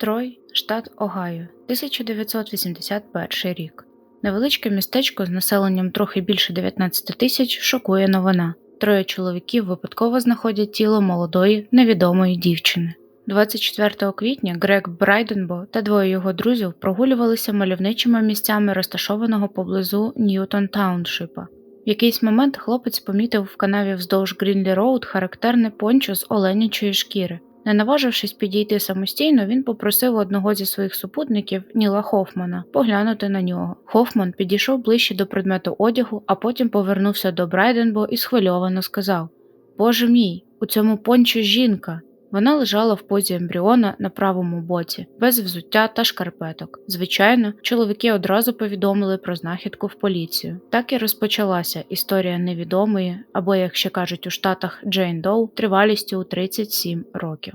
Трой, штат Огайо, 1981 рік. Невеличке містечко з населенням трохи більше 19 тисяч шокує новина. Троє чоловіків випадково знаходять тіло молодої невідомої дівчини. 24 квітня Грег Брайденбо та двоє його друзів прогулювалися мальовничими місцями розташованого поблизу Ньютон Тауншипа. В якийсь момент хлопець помітив в канаві вздовж Грінлі Роуд характерне пончо з оленячої шкіри. Не наважившись підійти самостійно, він попросив одного зі своїх супутників, Ніла Хофмана, поглянути на нього. Хофман підійшов ближче до предмету одягу, а потім повернувся до Брайденбо і схвильовано сказав: Боже мій, у цьому пончо жінка. Вона лежала в позі ембріона на правому боці, без взуття та шкарпеток. Звичайно, чоловіки одразу повідомили про знахідку в поліцію. Так і розпочалася історія невідомої, або, як ще кажуть у Штатах, Джейн Доу, тривалістю у 37 років.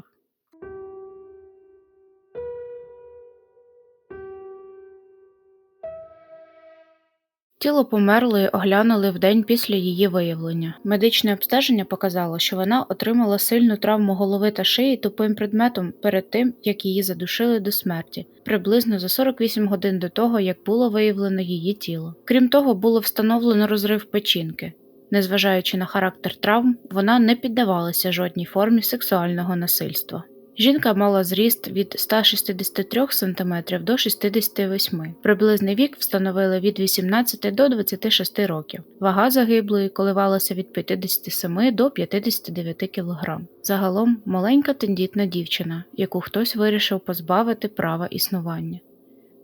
Тіло померлої оглянули в день після її виявлення. Медичне обстеження показало, що вона отримала сильну травму голови та шиї тупим предметом перед тим, як її задушили до смерті, приблизно за 48 годин до того, як було виявлено її тіло. Крім того, було встановлено розрив печінки. Незважаючи на характер травм, вона не піддавалася жодній формі сексуального насильства. Жінка мала зріст від 163 см до 68 Приблизний вік встановили від 18 до 26 років. Вага загиблої коливалася від 57 до 59 кг. Загалом маленька тендітна дівчина, яку хтось вирішив позбавити права існування.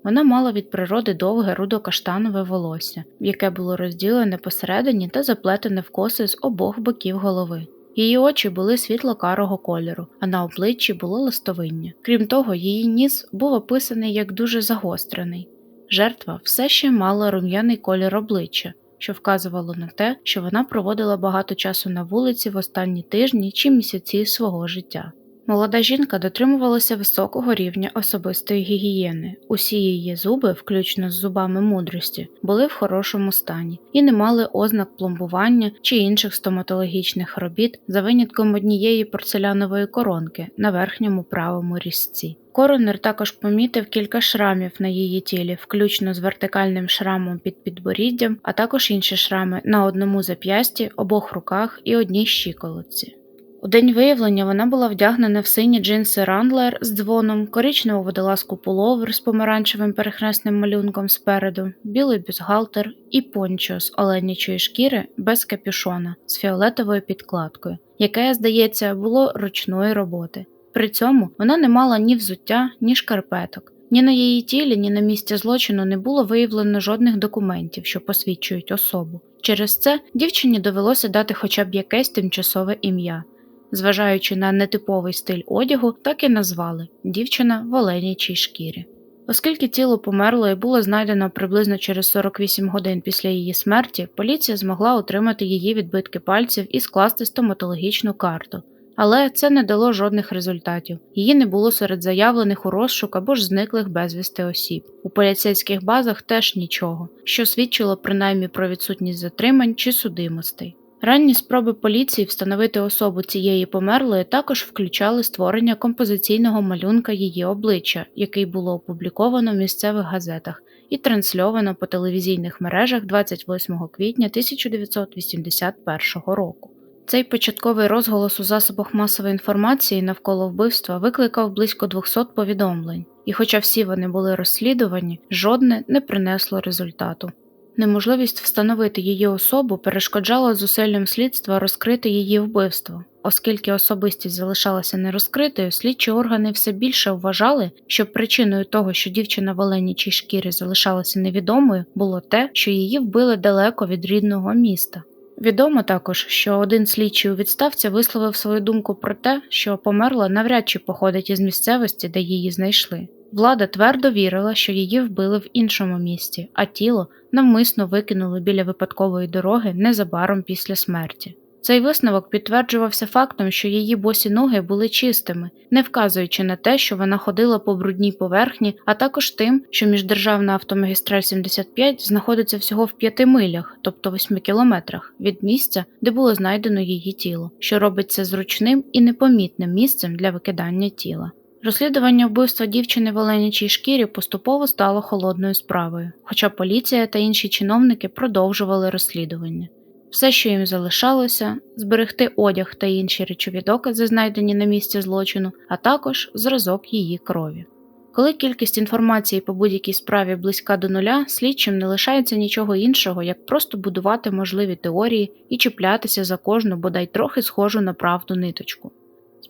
Вона мала від природи довге рудо-каштанове волосся, яке було розділене посередині та заплетене в коси з обох боків голови. Її очі були світло-карого кольору, а на обличчі було листовиння. Крім того, її ніс був описаний як дуже загострений. Жертва все ще мала рум'яний колір обличчя, що вказувало на те, що вона проводила багато часу на вулиці в останні тижні чи місяці свого життя. Молода жінка дотримувалася високого рівня особистої гігієни. Усі її зуби, включно з зубами мудрості, були в хорошому стані і не мали ознак пломбування чи інших стоматологічних робіт за винятком однієї порцелянової коронки на верхньому правому різці. Коронер також помітив кілька шрамів на її тілі, включно з вертикальним шрамом під підборіддям, а також інші шрами на одному зап'ясті, обох руках і одній щиколотці. У день виявлення вона була вдягнена в сині джинси Рандлер з дзвоном, коричневу водолазку пуловер з помаранчевим перехресним малюнком спереду, білий бюстгальтер і пончо з оленячої шкіри без капюшона з фіолетовою підкладкою, яке, здається, було ручної роботи. При цьому вона не мала ні взуття, ні шкарпеток. Ні на її тілі, ні на місці злочину не було виявлено жодних документів, що посвідчують особу. Через це дівчині довелося дати хоча б якесь тимчасове ім'я. Зважаючи на нетиповий стиль одягу, так і назвали дівчина в оленячій шкірі. Оскільки тіло померлої було знайдено приблизно через 48 годин після її смерті, поліція змогла отримати її відбитки пальців і скласти стоматологічну карту. Але це не дало жодних результатів. Її не було серед заявлених у розшук або ж зниклих безвісти осіб. У поліцейських базах теж нічого, що свідчило принаймні про відсутність затримань чи судимостей. Ранні спроби поліції встановити особу цієї померлої також включали створення композиційного малюнка її обличчя, який було опубліковано в місцевих газетах і трансльовано по телевізійних мережах 28 квітня 1981 року. Цей початковий розголос у засобах масової інформації навколо вбивства викликав близько 200 повідомлень, і, хоча всі вони були розслідувані, жодне не принесло результату. Неможливість встановити її особу перешкоджала зусиллям слідства розкрити її вбивство. Оскільки особистість залишалася нерозкритою, слідчі органи все більше вважали, що причиною того, що дівчина в оленячій шкірі залишалася невідомою, було те, що її вбили далеко від рідного міста. Відомо також, що один слідчий у відставці висловив свою думку про те, що померла навряд чи походить із місцевості, де її знайшли. Влада твердо вірила, що її вбили в іншому місті, а тіло навмисно викинули біля випадкової дороги незабаром після смерті. Цей висновок підтверджувався фактом, що її босі ноги були чистими, не вказуючи на те, що вона ходила по брудній поверхні, а також тим, що міждержавна автомагістраль 75 знаходиться всього в п'яти милях, тобто 8 кілометрах, від місця, де було знайдено її тіло, що робить це зручним і непомітним місцем для викидання тіла. Розслідування вбивства дівчини в оленячій шкірі поступово стало холодною справою, хоча поліція та інші чиновники продовжували розслідування. Все, що їм залишалося, зберегти одяг та інші речові докази, знайдені на місці злочину, а також зразок її крові. Коли кількість інформації по будь-якій справі близька до нуля, слідчим не лишається нічого іншого, як просто будувати можливі теорії і чіплятися за кожну, бодай трохи схожу на правду ниточку.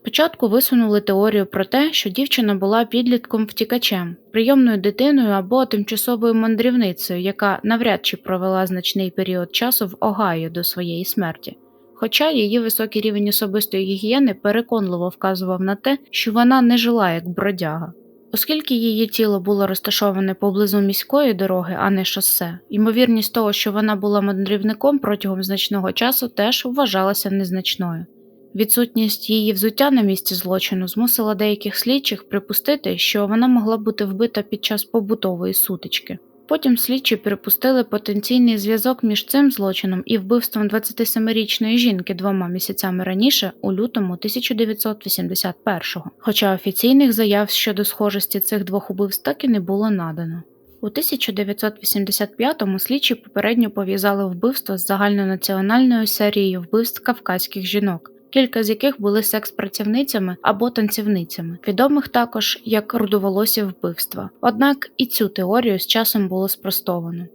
Спочатку висунули теорію про те, що дівчина була підлітком втікачем, прийомною дитиною або тимчасовою мандрівницею, яка навряд чи провела значний період часу в Огайо до своєї смерті. Хоча її високий рівень особистої гігієни переконливо вказував на те, що вона не жила як бродяга. Оскільки її тіло було розташоване поблизу міської дороги, а не шосе, ймовірність того, що вона була мандрівником протягом значного часу, теж вважалася незначною. Відсутність її взуття на місці злочину змусила деяких слідчих припустити, що вона могла бути вбита під час побутової сутички. Потім слідчі припустили потенційний зв'язок між цим злочином і вбивством 27-річної жінки двома місяцями раніше, у лютому 1981-го, хоча офіційних заяв щодо схожості цих двох убивств так і не було надано. У 1985-му слідчі попередньо пов'язали вбивство з загальнонаціональною серією вбивств кавказьких жінок, кілька з яких були секс-працівницями або танцівницями, відомих також як рудоволосі вбивства. Однак і цю теорію з часом було спростовано.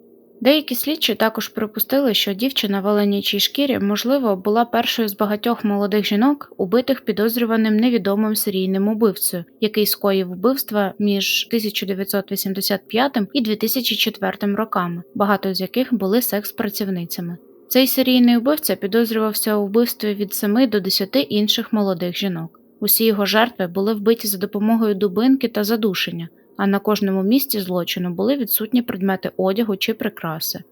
Деякі слідчі також припустили, що дівчина в оленячій шкірі, можливо, була першою з багатьох молодих жінок, убитих підозрюваним невідомим серійним убивцею, який скоїв вбивства між 1985 і 2004 роками, багато з яких були секс-працівницями. Цей серійний вбивця підозрювався у вбивстві від 7 до 10 інших молодих жінок. Усі його жертви були вбиті за допомогою дубинки та задушення, а на кожному місці злочину були відсутні предмети одягу чи прикраси.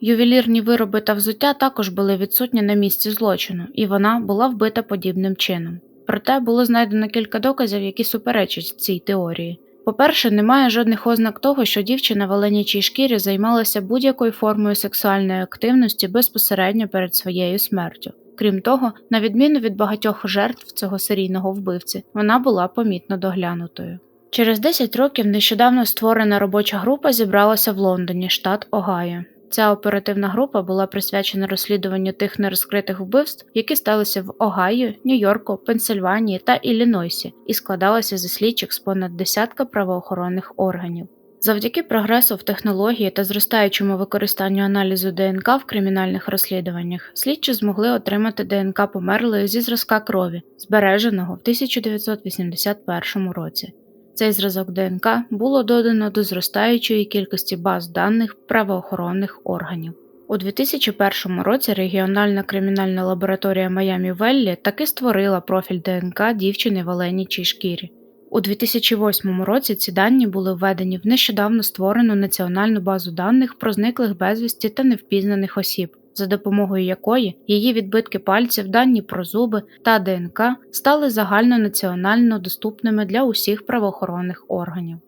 Ювелірні вироби та взуття також були відсутні на місці злочину, і вона була вбита подібним чином. Проте було знайдено кілька доказів, які суперечать цій теорії. По-перше, немає жодних ознак того, що дівчина в оленячій шкірі займалася будь-якою формою сексуальної активності безпосередньо перед своєю смертю. Крім того, на відміну від багатьох жертв цього серійного вбивці, вона була помітно доглянутою. Через 10 років нещодавно створена робоча група зібралася в Лондоні, штат Огайо. Ця оперативна група була присвячена розслідуванню тих нерозкритих вбивств, які сталися в Огайо, Нью-Йорку, Пенсильванії та Іллінойсі, і складалася зі слідчих з понад десятка правоохоронних органів. Завдяки прогресу в технології та зростаючому використанню аналізу ДНК в кримінальних розслідуваннях, слідчі змогли отримати ДНК померлої зі зразка крові, збереженого в 1981 році. Цей зразок ДНК було додано до зростаючої кількості баз даних правоохоронних органів. У 2001 році регіональна кримінальна лабораторія Майамі Веллі таки створила профіль ДНК дівчини в оленячій шкірі. У 2008 році ці дані були введені в нещодавно створену національну базу даних про зниклих безвісті та невпізнаних осіб, за допомогою якої її відбитки пальців, дані про зуби та ДНК стали загальнонаціонально доступними для усіх правоохоронних органів.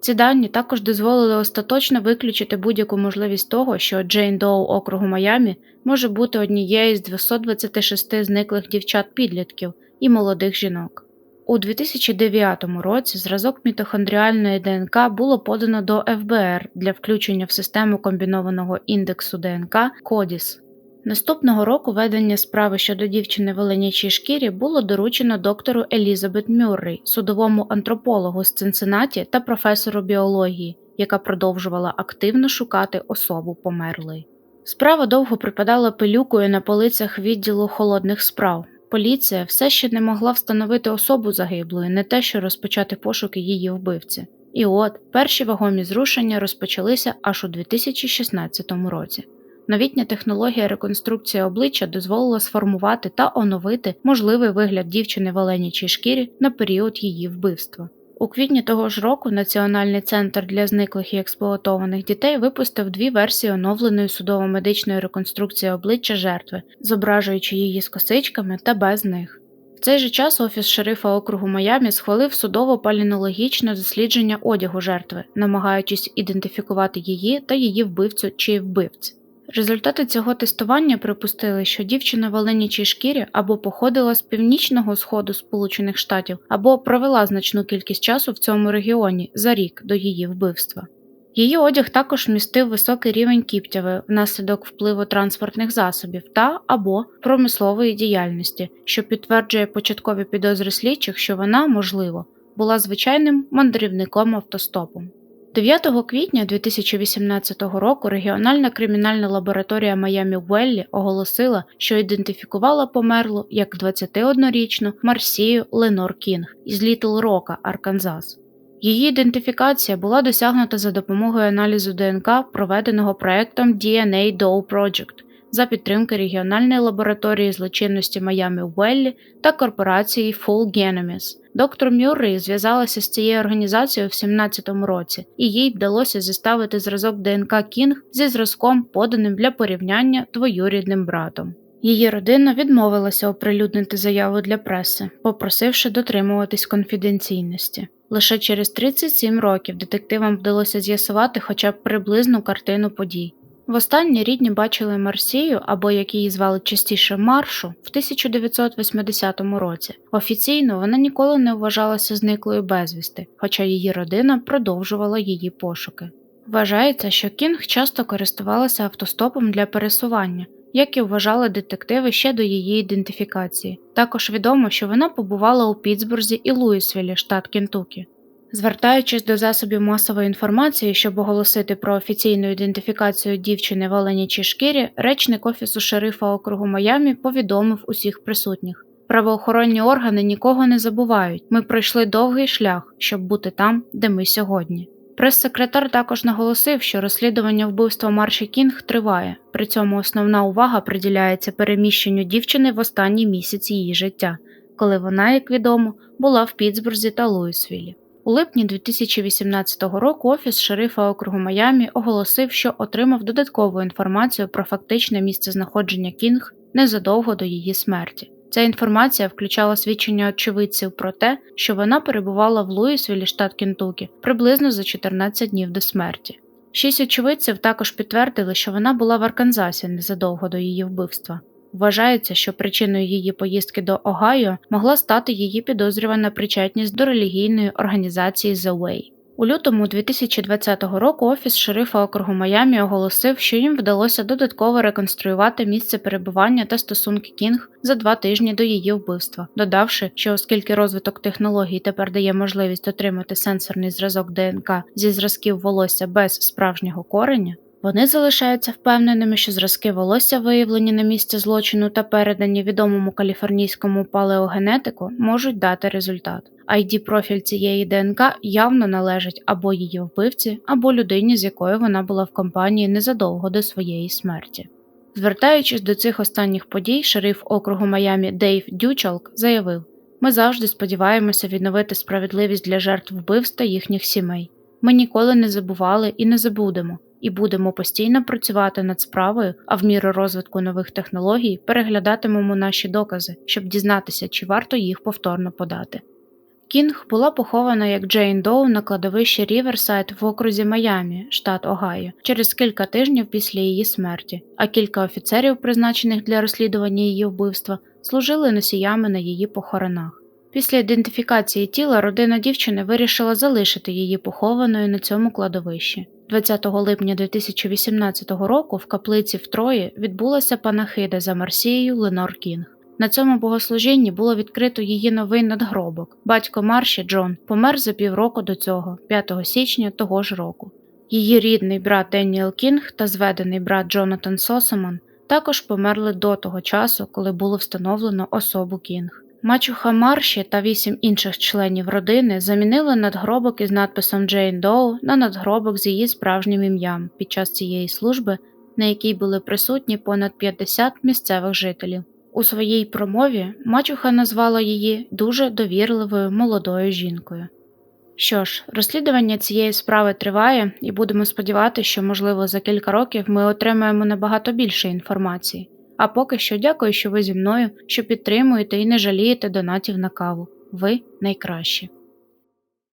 Ці дані також дозволили остаточно виключити будь-яку можливість того, що Джейн Доу округу Майамі може бути однією з 226 зниклих дівчат-підлітків і молодих жінок. У 2009 році зразок мітохондріальної ДНК було подано до ФБР для включення в систему комбінованого індексу ДНК CODIS. Наступного року ведення справи щодо дівчини в оленячій шкірі було доручено доктору Елізабет Мюррей, судовому антропологу з Цинциннаті та професору біології, яка продовжувала активно шукати особу померлої. Справа довго припадала пилюкою на полицях відділу холодних справ. Поліція все ще не могла встановити особу загиблої, не те, що розпочати пошуки її вбивці. І от перші вагомі зрушення розпочалися аж у 2016 році. Новітня технологія реконструкції обличчя дозволила сформувати та оновити можливий вигляд дівчини в оленячій шкірі на період її вбивства. У квітні того ж року Національний центр для зниклих і експлуатованих дітей випустив дві версії оновленої судово-медичної реконструкції обличчя жертви, зображуючи її з косичками та без них. В цей же час офіс шерифа округу Майамі схвалив судово-палінологічне дослідження одягу жертви, намагаючись ідентифікувати її та її вбивцю чи вбивць. Результати цього тестування припустили, що дівчина в оленячій шкірі або походила з північного сходу Сполучених Штатів, або провела значну кількість часу в цьому регіоні за рік до її вбивства. Її одяг також містив високий рівень кіптяви внаслідок впливу транспортних засобів та або промислової діяльності, що підтверджує початкові підозри слідчих, що вона, можливо, була звичайним мандрівником автостопом. 9 квітня 2018 року регіональна кримінальна лабораторія Майамі Уеллі оголосила, що ідентифікувала померлу як 21-річну Марсію Ленор Кінг із Літл Рока, Арканзас. Її ідентифікація була досягнута за допомогою аналізу ДНК, проведеного проектом DNA Doe Project за підтримки регіональної лабораторії злочинності Майамі Уеллі та корпорації Full Genemis. Доктор Мюррей зв'язалася з цією організацією в 17-му році, і їй вдалося зіставити зразок ДНК Кінг зі зразком, поданим для порівняння двоюрідним братом. Її родина відмовилася оприлюднити заяву для преси, попросивши дотримуватись конфіденційності. Лише через 37 років детективам вдалося з'ясувати хоча б приблизну картину подій. Востаннє рідні бачили Марсію, або як її звали частіше Маршу, в 1980 році. Офіційно вона ніколи не вважалася зниклою безвісти, хоча її родина продовжувала її пошуки. Вважається, що Кінг часто користувалася автостопом для пересування, як і вважали детективи ще до її ідентифікації. Також відомо, що вона побувала у Пітсбурзі і Луїсвілі, штат Кентукі. Звертаючись до засобів масової інформації, щоб оголосити про офіційну ідентифікацію дівчини в оленячій шкірі, речник офісу шерифа округу Майамі повідомив усіх присутніх. Правоохоронні органи нікого не забувають. Ми пройшли довгий шлях, щоб бути там, де ми сьогодні. Прес-секретар також наголосив, що розслідування вбивства Марші Кінг триває, при цьому основна увага приділяється переміщенню дівчини в останній місяць її життя, коли вона, як відомо, була в Пітсбурзі та Луїсвілі. У липні 2018 року офіс шерифа округу Майамі оголосив, що отримав додаткову інформацію про фактичне місце знаходження Кінг незадовго до її смерті. Ця інформація включала свідчення очевидців про те, що вона перебувала в Луїсвілі, штат Кентукі, приблизно за 14 днів до смерті. Шість очевидців також підтвердили, що вона була в Арканзасі незадовго до її вбивства. Вважається, що причиною її поїздки до Огайо могла стати її підозрювана причетність до релігійної організації The Way. У лютому 2020 року офіс шерифа округу Майамі оголосив, що їм вдалося додатково реконструювати місце перебування та стосунки Кінг за два тижні до її вбивства, додавши, що оскільки розвиток технологій тепер дає можливість отримати сенсорний зразок ДНК зі зразків волосся без справжнього кореня, вони залишаються впевненими, що зразки волосся, виявлені на місці злочину та передані відомому каліфорнійському палеогенетику, можуть дати результат. id профіль цієї ДНК явно належить або її вбивці, або людині, з якою вона була в компанії незадовго до своєї смерті. Звертаючись до цих останніх подій, шериф округу Майамі Дейв Дючалк заявив: Ми завжди сподіваємося відновити справедливість для жертв вбивств їхніх сімей. Ми ніколи не забували і не забудемо і будемо постійно працювати над справою, а в міру розвитку нових технологій переглядатимемо наші докази, щоб дізнатися, чи варто їх повторно подати. Кінг була похована як Джейн Доу на кладовищі Ріверсайд в окрузі Майамі, штат Огайо, через кілька тижнів після її смерті, а кілька офіцерів, призначених для розслідування її вбивства, служили носіями на її похоронах. Після ідентифікації тіла родина дівчини вирішила залишити її похованою на цьому кладовищі. 20 липня 2018 року в каплиці в Трої відбулася панахида за Марсією Ленор Кінг. На цьому богослужінні було відкрито її новий надгробок. Батько Марші Джон помер за півроку до цього, 5 січня того ж року. Її рідний брат Деніел Кінг та зведений брат Джонатан Сосоман також померли до того часу, коли було встановлено особу Кінг. Мачуха Марші та вісім інших членів родини замінили надгробок із надписом Джейн Доу на надгробок з її справжнім ім'ям під час цієї служби, на якій були присутні понад 50 місцевих жителів. У своїй промові мачуха назвала її дуже довірливою молодою жінкою. Що ж, розслідування цієї справи триває, і будемо сподіватися, що, можливо, за кілька років ми отримаємо набагато більше інформації. А поки що дякую, що ви зі мною, що підтримуєте і не жалієте донатів на каву. Ви найкращі.